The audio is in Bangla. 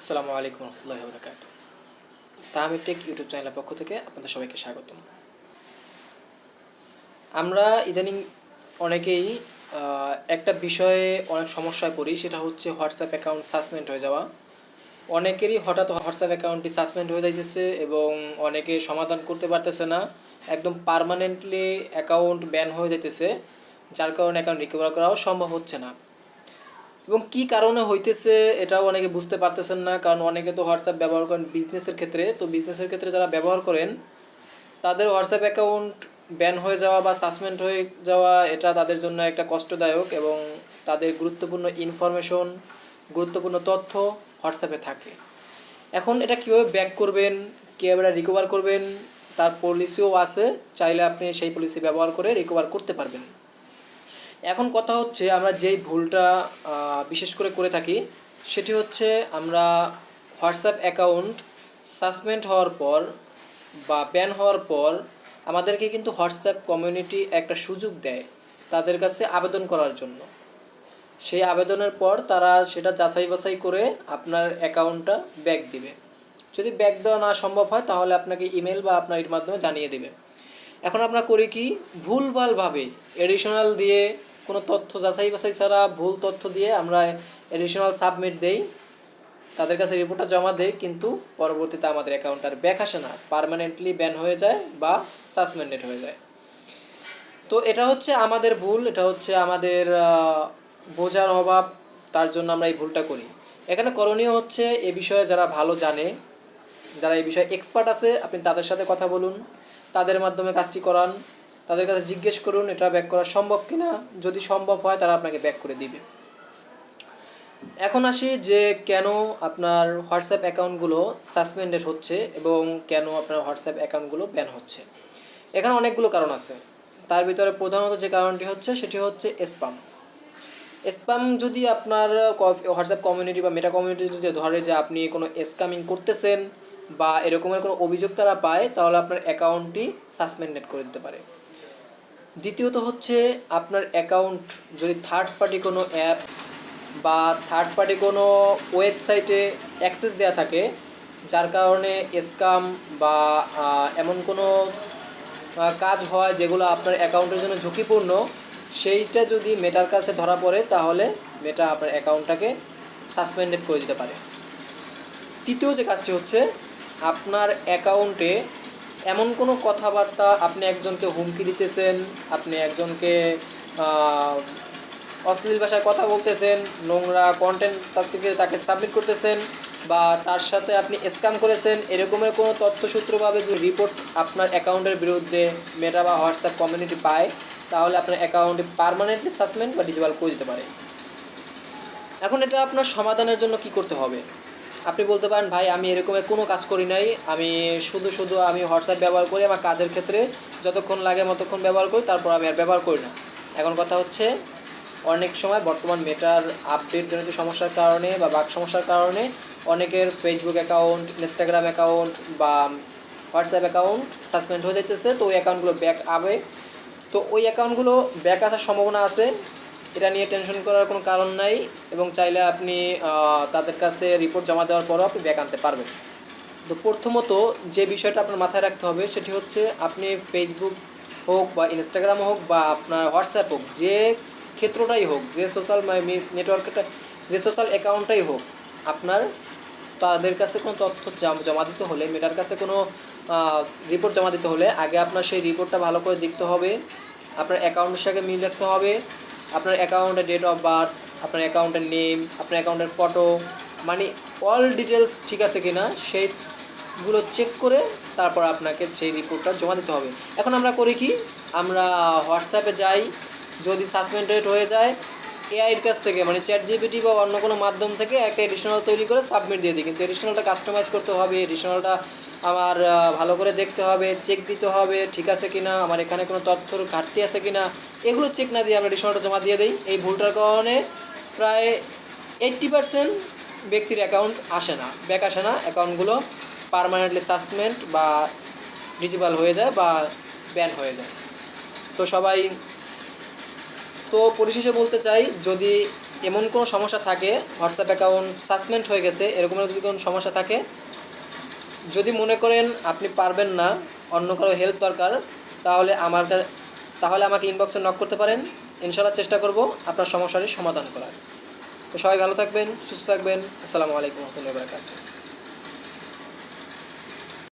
আসসালামু আলাইকুম রহমতুল্লাহ বরকাত তাহমিদ টেক ইউটিউব চ্যানেলের পক্ষ থেকে আপনাদের সবাইকে স্বাগতম। আমরা ইদানিং অনেকেই একটা বিষয়ে অনেক সমস্যায় পড়ি, সেটা হচ্ছে হোয়াটসঅ্যাপ অ্যাকাউন্ট সাসপেন্ড হয়ে যাওয়া। অনেকেরই হঠাৎ হোয়াটসঅ্যাপ অ্যাকাউন্টটি সাসপেন্ড হয়ে যাইতেছে এবং অনেকে সমাধান করতে পারতেছে না। একদম পার্মানেন্টলি অ্যাকাউন্ট ব্যান হয়ে যাইতেছে, যার কারণে অ্যাকাউন্ট রিকভার করাও সম্ভব হচ্ছে না। এবং কি কারণে হইতেছে এটাও অনেকে বুঝতে পারতেছেন না, কারণ অনেকে তো হোয়াটসঅ্যাপ ব্যবহার করেন বিজনেসের ক্ষেত্রে। তো বিজনেসের ক্ষেত্রে যারা ব্যবহার করেন, তাদের হোয়াটসঅ্যাপ অ্যাকাউন্ট ব্যান হয়ে যাওয়া বা সাসপেন্ড হয়ে যাওয়া, এটা তাদের জন্য একটা কষ্টদায়ক এবং তাদের গুরুত্বপূর্ণ ইনফরমেশন গুরুত্বপূর্ণ তথ্য হোয়াটসঅ্যাপে থাকে। এখন এটা কীভাবে ব্যাক করবেন, কীভাবে রিকভার করবেন, তার পলিসিও আছে, চাইলে আপনি সেই পলিসি ব্যবহার করে রিকভার করতে পারবেন। এখন কথা হচ্ছে আমরা যেই ভুলটা বিশেষ করে করে থাকি, সেটি হচ্ছে আমরা হোয়াটসঅ্যাপ অ্যাকাউন্ট সাসপেন্ড হওয়ার পর বা ব্যান হওয়ার পর আমাদেরকে কিন্তু হোয়াটসঅ্যাপ কমিউনিটি একটা সুযোগ দেয় তাদের কাছে আবেদন করার জন্য। সেই আবেদনের পর তারা সেটা যাচাই বাছাই করে আপনার অ্যাকাউন্টটা ব্যাক দিবে। যদি ব্যাক দেওয়া না সম্ভব হয়, তাহলে আপনাকে ইমেল বা আপনার এর মাধ্যমে জানিয়ে দেবে। এখন আমরা করি কি, ভুলভালভাবে এডিশনাল দিয়ে কোনো তথ্য যাচাই বাছাই ছাড়া ভুল তথ্য দিয়ে আমরা এডিশনাল সাবমিট দেই, তাদের কাছে রিপোর্টটা জমা দেই, কিন্তু পরবর্তীতে আমাদের অ্যাকাউন্ট আর ব্যাক আসে না পার্মানেন্টলি ব্যান হয়ে যায় বা সাসপেন্ডেড হয়ে যায়। তো এটা হচ্ছে আমাদের ভুল, এটা হচ্ছে আমাদের বোঝার অভাব, তার জন্য আমরা এই ভুলটা করি। এখানে করণীয় হচ্ছে এ বিষয়ে যারা ভালো জানে, যারা এই বিষয়ে এক্সপার্ট আছে, আপনি তাদের সাথে কথা বলুন, তাদের মাধ্যমে কাজটি করান তাদের কাছে জিজ্ঞেস করুন, এটা ব্যাক করা সম্ভব কিনা? যদি সম্ভব হয়, তারা আপনাকে ব্যাক করে দিবে। এখন আসি যে কেন আপনার হোয়াটসঅ্যাপ অ্যাকাউন্টগুলো সাসপেন্ডেড হচ্ছে এবং কেন আপনার হোয়াটসঅ্যাপ অ্যাকাউন্টগুলো ব্যান হচ্ছে। এখানে অনেকগুলো কারণ আছে। তার ভিতরে প্রধানত যে কারণটি হচ্ছে, সেটি হচ্ছে স্পাম স্প্যাম যদি আপনার হোয়াটসঅ্যাপ কমিউনিটি বা মেটা কমিউনিটি যদি ধরে যে আপনি কোনো স্ক্যামিং করতেছেন বা এরকমের কোনো অভিযোগ তারা পায়, তাহলে আপনার অ্যাকাউন্টটি সাসপেন্ডেড করে দিতে পারে। দ্বিতীয়ত হচ্ছে আপনার অ্যাকাউন্ট যদি থার্ড পার্টি কোনো অ্যাপ বা থার্ড পার্টি কোনো ওয়েবসাইটে অ্যাক্সেস দেওয়া থাকে, যার কারণে স্ক্যাম বা এমন কোনো কাজ হয় যেগুলো আপনার অ্যাকাউন্টের জন্য ঝুঁকিপূর্ণ, সেইটা যদি মেটার কাছে ধরা পড়ে, তাহলে মেটা আপনার অ্যাকাউন্টটাকে সাসপেন্ডেড করে দিতে পারে। তৃতীয় যে কাজটি হচ্ছে, আপনার অ্যাকাউন্টে এমন কোনো কথাবার্তা আপনি একজনকে হুমকি দিতেছেন, আপনি একজনকে অশ্লীল ভাষায় কথা বলতেছেন, নোংরা কন্টেন্ট তার থেকে তাকে সাবমিট করতেছেন বা তার সাথে আপনি স্ক্যাম করেছেন, এরকমের কোনো তথ্যসূত্রভাবে যদি রিপোর্ট আপনার অ্যাকাউন্টের বিরুদ্ধে মেটা বা হোয়াটসঅ্যাপ কমিউনিটি পায়, তাহলে আপনার অ্যাকাউন্টে পার্মানেন্টলি সাসপেন্ড বা ডিজেবল করে দিতে পারে। এখন এটা আপনার সমাধানের জন্য কি করতে হবে? আপনি বলতে পারেন, ভাই, আমি এরকমের কোনো কাজ করি নাই। আমি শুধু শুধু আমি হোয়াটসঅ্যাপ ব্যবহার করি, আমার কাজের ক্ষেত্রে যতক্ষণ লাগে ততক্ষণ ব্যবহার করি, তারপর আমি আর ব্যবহার করি না। এখন কথা হচ্ছে, অনেক সময় বর্তমান মেটার আপডেট জনিত সমস্যার কারণে বা বাক সমস্যার কারণে অনেকের ফেসবুক অ্যাকাউন্ট ইনস্টাগ্রাম অ্যাকাউন্ট বা হোয়াটসঅ্যাপ অ্যাকাউন্ট সাসপেন্ড হয়ে যাইতেছে। তো ওই অ্যাকাউন্টগুলো ব্যাক আবে। তো ওই অ্যাকাউন্টগুলো ব্যাক আসার সম্ভাবনা আছে। এটা নিয়ে টেনশন করার কোনো কারণ নাই এবং চাইলে আপনি তাদের কাছে রিপোর্ট জমা দেওয়ার পরও আপনি ব্যাক আনতে পারবেন। তো প্রথমত যে বিষয়টা আপনার মাথায় রাখতে হবে সেটি হচ্ছে আপনি ফেসবুক হোক বা ইনস্টাগ্রাম হোক বা আপনার হোয়াটসঅ্যাপ হোক, যে ক্ষেত্রটাই হোক, যে সোশ্যাল নেটওয়ার্কটা যে সোশ্যাল অ্যাকাউন্টটাই হোক, আপনার তাদের কাছে কোনো তথ্য জম- দিতে হলে মেটার কাছে কোনো রিপোর্ট জমা দিতে হলে আগে আপনার সেই রিপোর্টটা ভালো করে দেখতে হবে, আপনার অ্যাকাউন্টের সাথে মিল রাখতে হবে আপনার অ্যাকাউন্টের ডেট অফ বার্থ আপনার অ্যাকাউন্টের নেম আপনার অ্যাকাউন্টের ফটো মানে অল ডিটেলস ঠিক আছে কি না সেইগুলো চেক করে তারপর আপনাকে সেই রিপোর্টটা জমা দিতে হবে। এখন আমরা করি কি, আমরা হোয়াটসঅ্যাপে যাই, যদি সাসপেন্ডেড হয়ে যায় এআইয়ের কাছ থেকে মানে চ্যাট জিপিটি বা অন্য কোনো মাধ্যম থেকে একটা এডিশনাল তৈরি করে সাবমিট দিয়ে দিই। কিন্তু এডিশনালটা কাস্টমাইজ করতে হবে এডিশনালটা আমার ভালো করে দেখতে হবে চেক দিতে হবে, ঠিক আছে কিনা, আমার এখানে কোনো তথ্যর ঘাটতি আছে কিনা, এগুলো চেক না দিয়ে আমরা এডিশনালটা জমা দিয়ে দিই। এই ভুলটার কারণে প্রায় এইট্টি পার্সেন্ট ব্যক্তির অ্যাকাউন্ট আসে না ব্যাক আসে না অ্যাকাউন্টগুলো পারমানেন্টলি সাসপেন্ড বা ডিজেবল হয়ে যায় বা ব্যান হয়ে যায়। তো সবাই তো পরিশেষে বলতে চাই, যদি এমন কোনো সমস্যা থাকে হোয়াটসঅ্যাপ অ্যাকাউন্ট সাসপেন্ড হয়ে গেছে এরকমের যদি কোনো সমস্যা থাকে, যদি মনে করেন আপনি পারবেন না, অন্য কারও হেল্প দরকার, তাহলে আমার তাহলে আমাকে ইনবক্সে নক করতে পারেন। ইনশাল্লাহ চেষ্টা করব আপনার সমস্যাটির সমাধান করার। তো সবাই ভালো থাকবেন, সুস্থ থাকবেন। আসসালামু আলাইকুম রহমতুল্লাহ বারকাতুহ।